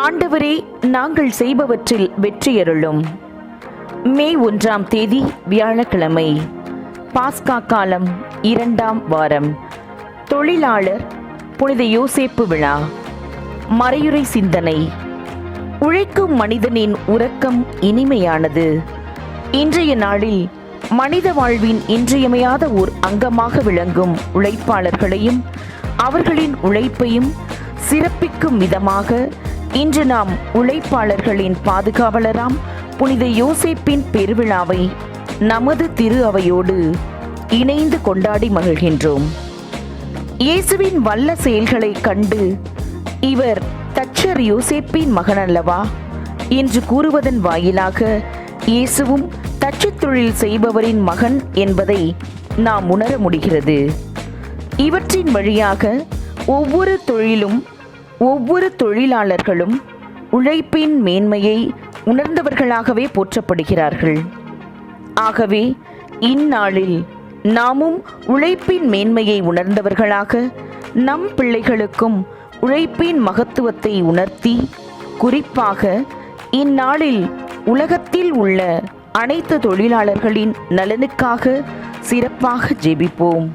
ஆண்டவரே நாங்கள் செய்பவற்றில் வெற்றியருளும். மே ஒன்றாம் தேதி வியாழக்கிழமை பாஸ்கா காலம் இரண்டாம் வாரம். தொழிலாளர் புனித யோசேப்பு விழா. மறையுறை சிந்தனை. உழைக்கும் மனிதனின் உறக்கம் இனிமையானது. இன்றைய நாளில் மனித வாழ்வின் இன்றியமையாத ஓர் அங்கமாக விளங்கும் உழைப்பாளர்களையும் அவர்களின் உழைப்பையும் சிறப்பிக்கும் விதமாக இன்று நாம் உழைப்பாளர்களின் பாதுகாவலராம் புனித யோசேப்பின் பெருவிழாவை நமது திரு அவையோடு இணைந்து கொண்டாடி மகிழ்கின்றோம். இயேசுவின் வல்ல செயல்களை கண்டு இவர் தச்சர் யோசேப்பின் மகன் அல்லவா என்று கூறுவதன் வாயிலாக இயேசுவும் தச்சுத் தொழில் செய்பவரின் மகன் என்பதை நாம் உணர முடிகிறது. இவற்றின் வழியாக ஒவ்வொரு தொழிலும் ஒவ்வொரு தொழிலாளர்களும் உழைப்பின் மேன்மையை உணர்ந்தவர்களாகவே போற்றப்படுகிறார்கள். ஆகவே இந்நாளில் நாமும் உழைப்பின் மேன்மையை உணர்ந்தவர்களாக நம் பிள்ளைகளுக்கும் உழைப்பின் மகத்துவத்தை உணர்த்தி குறிப்பாக இந்நாளில் உலகத்தில் உள்ள அனைத்து தொழிலாளர்களின் நலனுக்காக சிறப்பாக ஜெபிப்போம்.